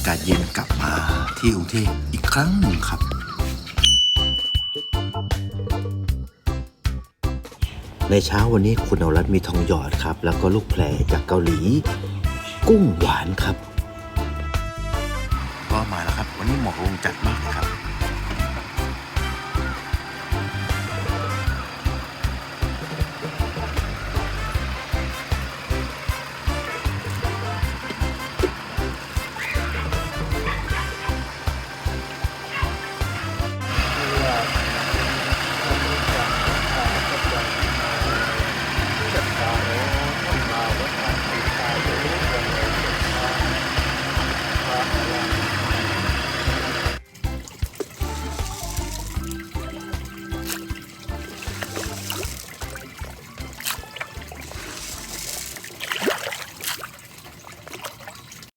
ากาศเย็นกลับมาที่กรุงเทพอีกครั้งหนึ่งครับ ในเช้าวันนี้คุณเอารัตมีทองหยอดครับ แล้วก็ลูกแพรจากเกาหลี กุ้งหวานครับ ก็มาแล้วครับ วันนี้หมอกลงจัดมากเลยครับ